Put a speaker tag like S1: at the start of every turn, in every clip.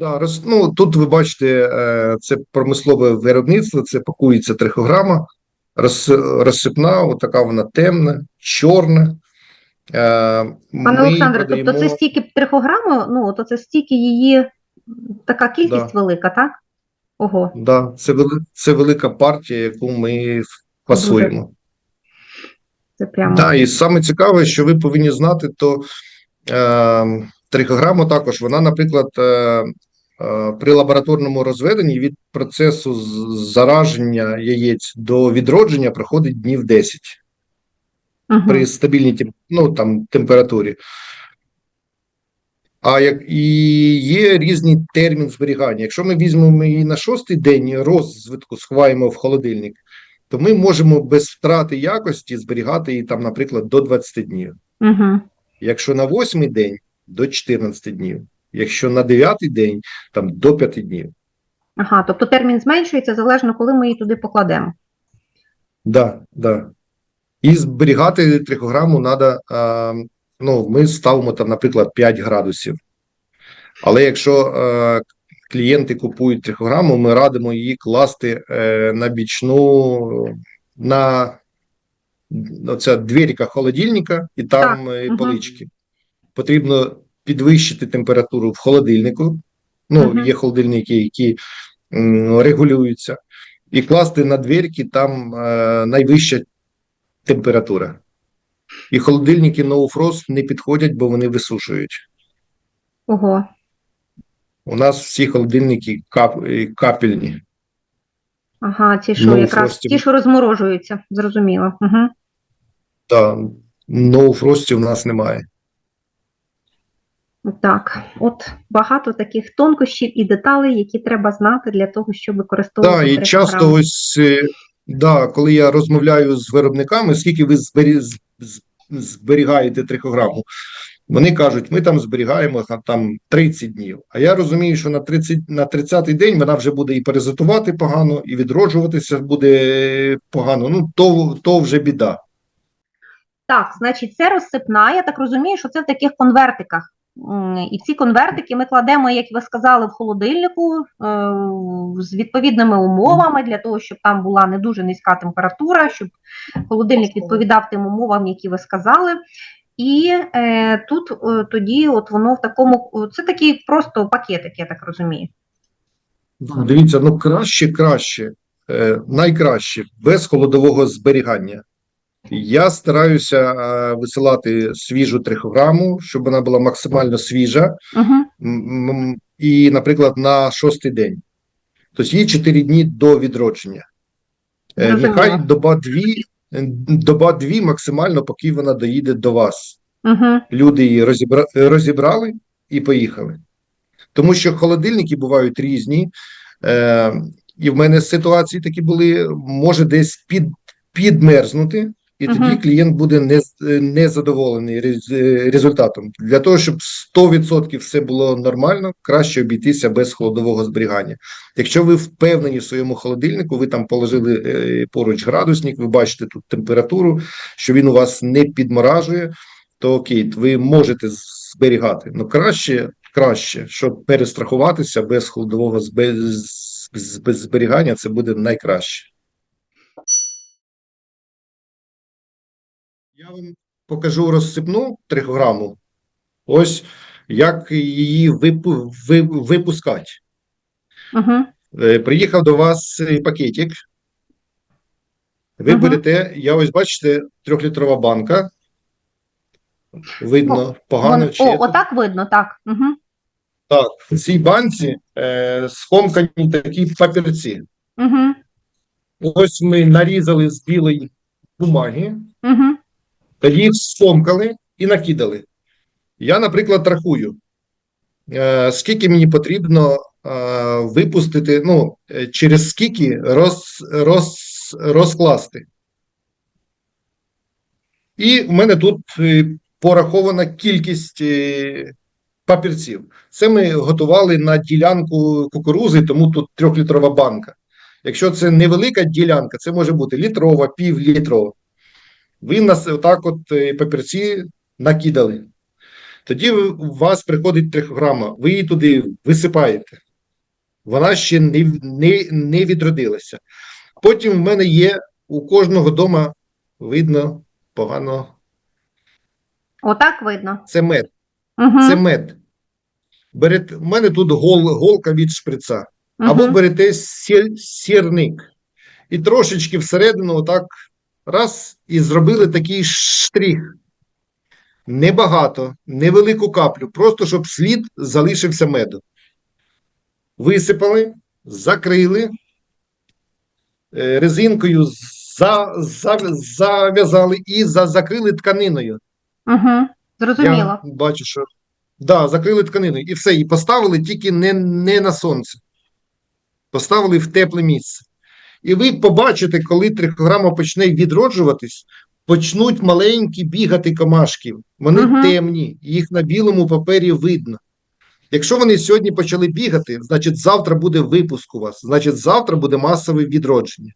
S1: Да, роз, ну, тут ви бачите, е, це промислове виробництво, це пакується трихограма, роз, розсипна, отака вона темна, чорна. Е,
S2: Пане Олександре, тобто це стільки трихограми, ну, то це стільки її, така кількість велика, так? Ого,
S1: Да, це, вели, це велика партія, яку ми фасуємо.
S2: це прямо.
S1: Да, і саме цікаве, що ви повинні знати, то е, трихограма також, вона, наприклад, е, при лабораторному розведенні від процесу зараження яєць до відродження проходить днів 10
S2: Мгм.
S1: при стабільній ну, там, температурі. А як і є різний термін зберігання. Якщо ми візьмемо її на шостий день розвитку, сховаємо в холодильник, то ми можемо без втрати якості зберігати її там, наприклад, до 20 днів.
S2: Мгм.
S1: Якщо на восьмий день до 14 днів, якщо на дев'ятий день там до 5 днів.
S2: Ага, тобто термін зменшується залежно, коли ми її туди покладемо.
S1: Да, да. І зберігати трихограму треба, ну, ми ставимо там, наприклад, 5 градусів. Але якщо е, клієнти купують трихограму, ми радимо її класти е, на бічну, на оця дверіка холодильника і там е,
S2: мгм.
S1: полички. Потрібно підвищити температуру в холодильнику. Ну,
S2: Мгм.
S1: є холодильники, які м, регулюються, і класти на дверки там е, найвища температура. І холодильники No Frost не підходять, бо вони висушують.
S2: Ого.
S1: У нас всі холодильники кап, е, капельні.
S2: Ага, ті, що
S1: Ну,
S2: якраз ті, що розморожуються, зрозуміло. Угу.
S1: Та No Frost у нас немає.
S2: Так, от багато таких тонкощів і деталей, які треба знати для того, щоб
S1: Так,
S2: використовувати
S1: і часто ось, е, да, коли я розмовляю з виробниками, скільки ви зберігаєте трихограму, вони кажуть, ми там зберігаємо там 30 днів. А я розумію, що на 30, на 30-й день вона вже буде і перезитувати погано, і відроджуватися буде погано. Ну, то, то вже біда.
S2: Так, значить, це розсипна. Я так розумію, що це в таких конвертиках. І ці конвертики ми кладемо, як ви сказали, в холодильнику е, з відповідними умовами для того, щоб там була не дуже низька температура, щоб холодильник відповідав тим умовам, які ви сказали. І е, тут е, тоді, от воно в такому, це такий просто пакетик, я так розумію.
S1: Ну, Дивіться, ну краще, краще, е, найкраще без холодового зберігання. Я стараюся е, висилати свіжу трихограму, щоб вона була максимально свіжа.
S2: Угу.
S1: І, наприклад, на шостий день. Тобто є 4 дні до відродження. Е, Нехай доба дві, е, доба дві максимально, поки вона доїде до вас.
S2: Угу.
S1: Люди її розібра... розібрали і поїхали. Тому що холодильники бувають різні. Е, і в мене ситуації такі були, може десь під, підмерзнути, і тоді
S2: Мгм.
S1: клієнт буде не, незадоволений рез- е, результатом. Для того, щоб 100% все було нормально, краще обійтися без холодового зберігання. Якщо ви впевнені в своєму холодильнику, ви там положили е, поруч градусник, ви бачите тут температуру, що він у вас не підморажує, то окей, ви можете зберігати. Ну краще, краще, щоб перестрахуватися без холодового зберігання, це буде найкраще. Я вам покажу розсипну трихограму. Ось як її випу, ви, випускати.
S2: Угу.
S1: Е, Приїхав до вас пакетик. Ви
S2: Мгм.
S1: берете, я ось бачите, трьохлітрова банка. Видно погано чи
S2: О, отак видно, так. Угу.
S1: так. В цій банці е, скомкані такі папірці.
S2: Угу.
S1: Ось ми нарізали з білої бумаги,
S2: Угу.
S1: Тоді їх скомкали і накидали. Я, наприклад, рахую, е, скільки мені потрібно е, випустити, ну, е, через скільки роз, роз, розкласти. І в мене тут порахована кількість папірців. Це ми готували на ділянку кукурузи, тому тут трьохлітрова банка. Якщо це невелика ділянка, це може бути літрова, півлітрова. Ви нас отак от е, папірці накидали. Тоді у вас приходить трихограма, ви її туди висипаєте. Вона ще не, не, не відродилася. Потім в мене є у кожного дома видно погано.
S2: Отак видно.
S1: Це мед.
S2: Угу.
S1: Це мед. Берете, в мене тут гол, голка від шприца. Або берете сіль, сірник. І трошечки всередину отак раз, і зробили такий штрих. Небагато, невелику каплю, просто щоб слід залишився меду. Висипали, закрили, е, резинкою за, за, зав'язали і закрили тканиною.
S2: Угу. Зрозуміло.
S1: Я бачу, що да, закрили тканиною і все, і поставили тільки не, не на сонце. Поставили в тепле місце. І ви побачите, коли трихограма почне відроджуватись, почнуть маленькі бігати комашки. Вони
S2: Мгм.
S1: темні, їх на білому папері видно. Якщо вони сьогодні почали бігати, значить завтра буде випуск у вас, значить завтра буде масове відродження.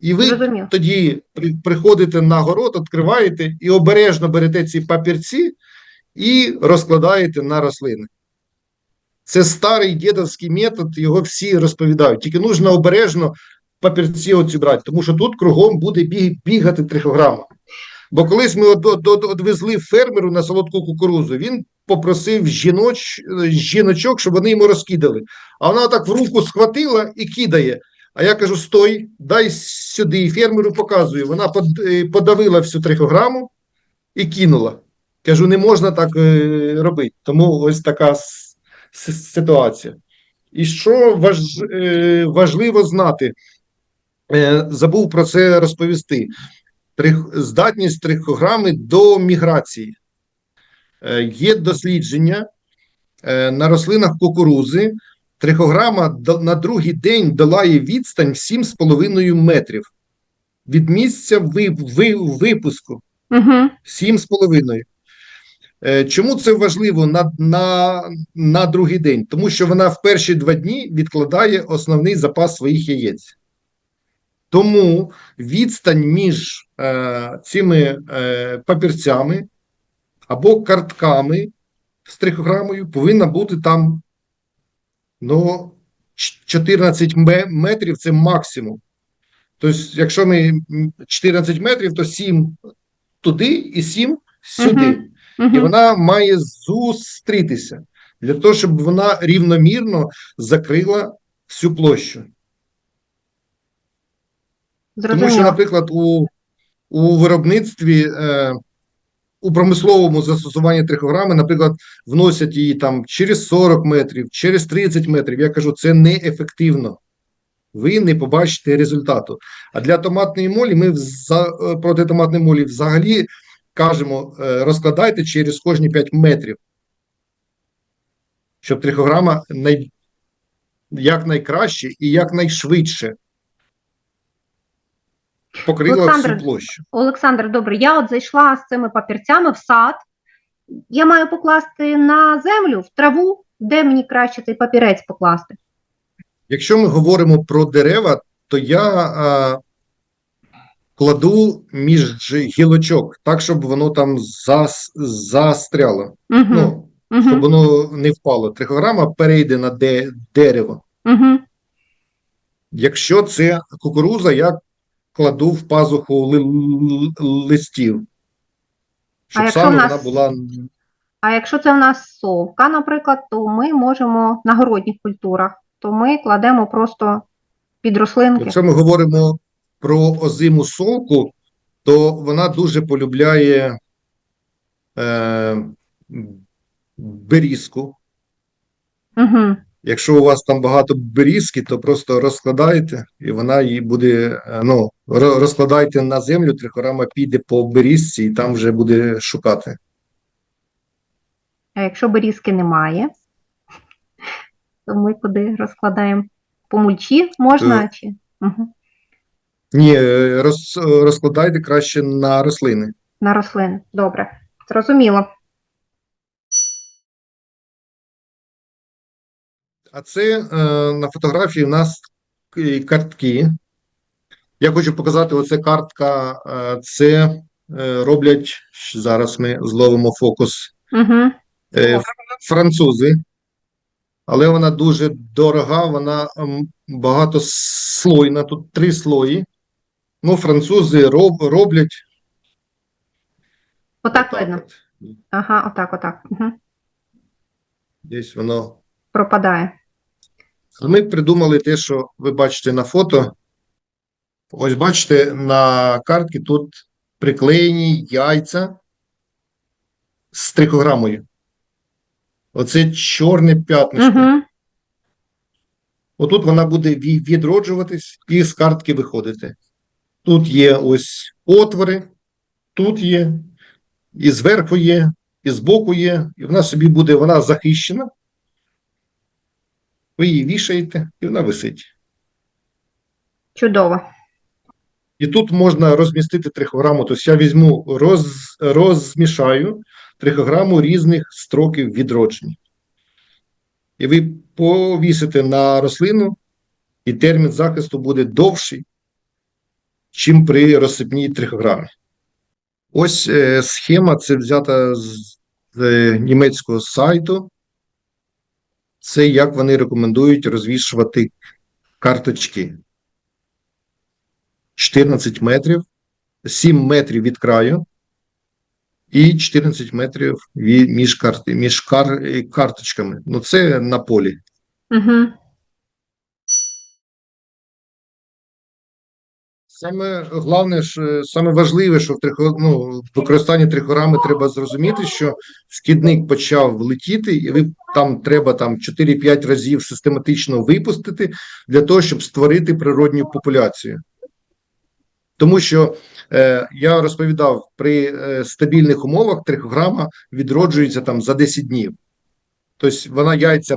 S1: І ви
S2: Зрозуміло.
S1: тоді при, приходите на город, відкриваєте і обережно берете ці папірці і розкладаєте на рослини. Це старий дідовський метод, його всі розповідають. Тільки нужно обережно папірці оці брати, тому що тут кругом буде бігати трихограма. Бо колись ми одвезли фермеру на солодку кукурузу, він попросив жіноч, жіночок, щоб вони йому розкидали. А вона так в руку схватила і кидає. А я кажу: стой, дай сюди. І фермеру показую. Вона е, подавила всю трихограму і кинула. Кажу, не можна так е, робити. Тому ось така ситуація. І що важ, е, важливо знати, е, забув про це розповісти. Здатність трихограми до міграції. Е, є дослідження на рослинах кукурузи. Трихограма на другий день долає відстань 7,5 метрів від місця ви, ви, випуску.
S2: Угу.
S1: 7,5. Е, Чому це важливо на, на, на другий день? Тому що вона в перші два дні відкладає основний запас своїх яєць. Тому відстань між е, цими е, папірцями або картками з трихограмою повинна бути там ну, 14 метрів це максимум. Тобто, якщо ми 14 метрів, то 7 туди і 7 сюди. І
S2: Угу.
S1: вона має зустрітися для того, щоб вона рівномірно закрила всю площу. Тому що, наприклад, у, у виробництві, е, у промисловому застосуванні трихограми, наприклад, вносять її там через 40 метрів, через 30 метрів. Я кажу, це неефективно. Ви не побачите результату. А для томатної молі ми вза- е, проти томатної молі взагалі кажемо, е, розкладайте через кожні 5 метрів, щоб трихограма най... якнайкраще і якнайшвидше покрила
S2: Олександр,
S1: всю площу.
S2: Олександр, добре, я от зайшла з цими папірцями в сад. Я маю покласти на землю, в траву, де мені краще цей папірець покласти.
S1: Якщо ми говоримо про дерева, то я а, кладу між гілочок, так, щоб воно там зас, застряло.
S2: Угу.
S1: Ну, щоб
S2: Угу.
S1: воно не впало. Трихограма перейде на де, дерево.
S2: Угу.
S1: Якщо це кукуруза, я кладу в пазуху ли, ли- листів, щоб саме
S2: нас-
S1: вона була.
S2: А якщо це в нас совка, наприклад, то ми можемо на городніх культурах, то ми кладемо просто під рослинки.
S1: Якщо ми говоримо про озиму солку, то вона дуже полюбляє е, берізку.
S2: Угу.
S1: Якщо у вас там багато берізки, то просто розкладаєте, і вона її буде. е, Ну, розкладайте на землю, трихорама піде по берізці, і там вже буде шукати.
S2: А якщо берізки немає, то ми куди розкладаємо? По мульчі можна
S1: Е.
S2: чи? Угу.
S1: Ні, е, роз, розкладайте краще на рослини.
S2: На рослини. Добре. Зрозуміло.
S1: А це е, на фотографії у нас картки. Я хочу показати, оце картка, е, це е, роблять, зараз ми зловимо фокус,
S2: Угу.
S1: е, французи, але вона дуже дорога, вона багатослойна, тут три слої. Ну, французи роб, роблять.
S2: Отак видно.
S1: от.
S2: Ага, отак, отак. Угу.
S1: Десь воно.
S2: Пропадає.
S1: Ми придумали те, що ви бачите на фото. Ось бачите, на картці тут приклеєні яйця з трикограмою. Оце чорне п'ятнишко.
S2: Угу.
S1: Отут вона буде відроджуватись і з картки виходити. Тут є ось отвори, тут є, і зверху є, і збоку є, і вона собі буде, вона захищена. Ви її вішаєте, і вона висить.
S2: Чудово.
S1: І тут можна розмістити трихограму. Тобто я візьму, роз, розмішаю трихограму різних строків відродження. І ви повісите на рослину, і термін захисту буде довший, чим при розсипній трихограмі. Ось е, схема, це взята з, з німецького сайту. Це як вони рекомендують розвішувати карточки. 14 метрів, 7 метрів від краю і 14 метрів між, карти, між кар, е, карточками. Ну, це на полі.
S2: Угу.
S1: Саме головне, ж, е, саме важливе, що в трихо, ну, використанні трихорами треба зрозуміти, що шкідник почав летіти, і ви там треба там 4-5 разів систематично випустити для того, щоб створити природню популяцію. Тому що е, я розповідав, при е, стабільних умовах трихограма відроджується там за 10 днів. Тобто вона яйця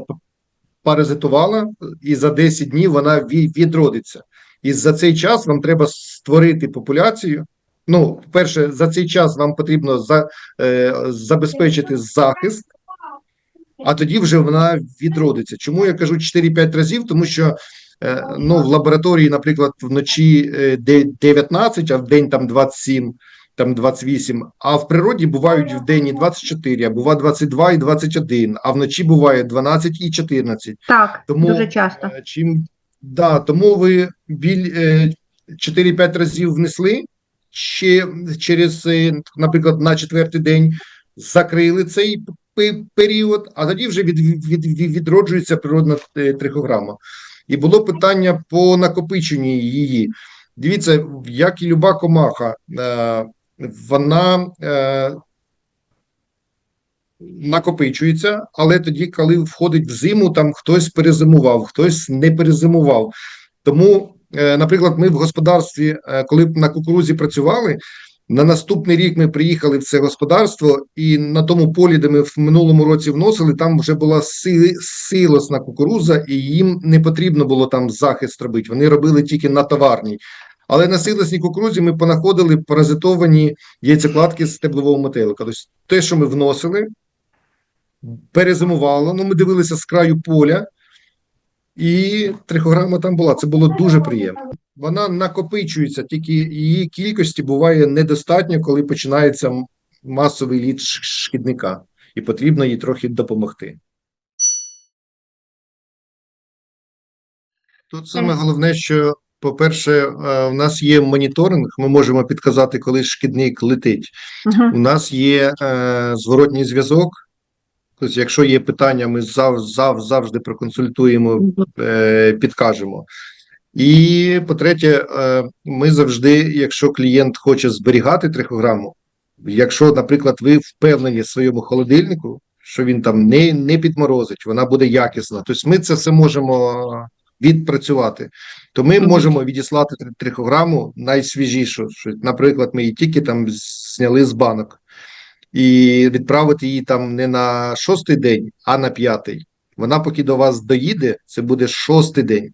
S1: паразитувала, і за 10 днів вона ві- відродиться. І за цей час вам треба створити популяцію. Ну, по-перше, за цей час вам потрібно за, е, забезпечити захист, а тоді вже вона відродиться. Чому я кажу 4-5 разів? Тому що е, ну, в лабораторії, наприклад, вночі е, 19, а в день там 27, там 28, а в природі бувають в день і 24, а буває 22 і 21, а вночі буває 12 і 14.
S2: Так,
S1: Тому,
S2: дуже часто.
S1: Е, Чим да, тому ви біль е, 4-5 разів внесли ще через, е, наприклад, на четвертий день закрили цей період, а тоді вже від, від, від, відроджується природна е, трихограма. І було питання по накопиченню її. Дивіться, як і люба комаха, е, вона е, накопичується, але тоді, коли входить в зиму, там хтось перезимував, хтось не перезимував. Тому, е, наприклад, ми в господарстві, е, коли на кукурузі працювали, на наступний рік ми приїхали в це господарство, і на тому полі, де ми в минулому році вносили, там вже була си- силосна кукуруза, і їм не потрібно було там захист робити. Вони робили тільки на товарній. Але на силосній кукурузі ми понаходили паразитовані яйцекладки з стеблового метелика. Тобто те, що ми вносили, перезимувало. Ну, ми дивилися з краю поля, і трихограма там була. Це було дуже приємно. Вона накопичується, тільки її кількості буває недостатньо, коли починається масовий лід шкідника, і потрібно їй трохи допомогти. Тут саме головне, що, по-перше, е, в нас є моніторинг, ми можемо підказати, коли шкідник летить.
S2: Угу.
S1: У нас є е, зворотній зв'язок. Тобто, якщо є питання, ми зав, зав, завжди проконсультуємо, е, підкажемо. І по-третє, е, ми завжди, якщо клієнт хоче зберігати трихограму, якщо, наприклад, ви впевнені в своєму холодильнику, що він там не, не підморозить, вона буде якісна. Тобто ми це все можемо відпрацювати. То ми можемо відіслати трихограму найсвіжішу. Що, наприклад, ми її тільки там зняли з банок і відправити її там не на шостий день, а на п'ятий. Вона, поки до вас доїде, це буде шостий день.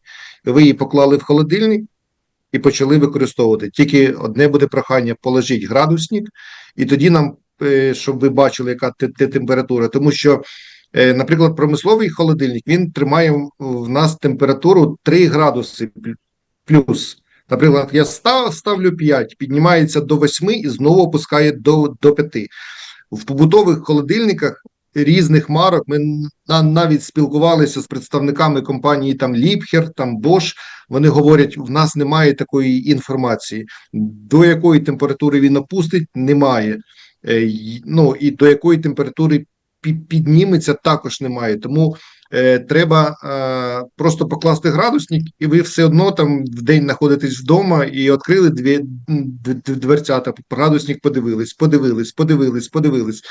S1: Ви її поклали в холодильник і почали використовувати. Тільки одне буде прохання: положіть градусник, і тоді нам, е, щоб ви бачили, яка те- те- температура. Тому що, е, наприклад, промисловий холодильник він тримає в нас температуру 3 градуси плюс. Наприклад, я став, ставлю 5, піднімається до 8 і знову опускає до, до 5. В побутових холодильниках різних марок ми на- навіть спілкувалися з представниками компанії там Ліпхер, там Bosch. Вони говорять, в нас немає такої інформації. До якої температури він опустить, немає. Е, Ну і до якої температури підніметься, також немає. Тому е, треба е, просто покласти градусник, і ви все одно там в день знаходитесь вдома і відкрили дві дверцята. Градусник подивились, подивились, подивились, подивились.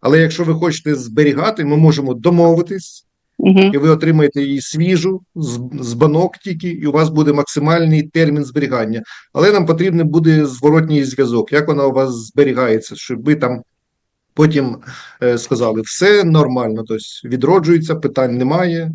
S1: Але якщо ви хочете зберігати, ми можемо домовитись,
S3: Угу.
S1: і ви отримаєте її свіжу з, з банок тільки, і у вас буде максимальний термін зберігання. Але нам потрібен буде зворотній зв'язок, як вона у вас зберігається, щоб ви там потім е, сказали, все нормально, тобто відроджується, питань немає,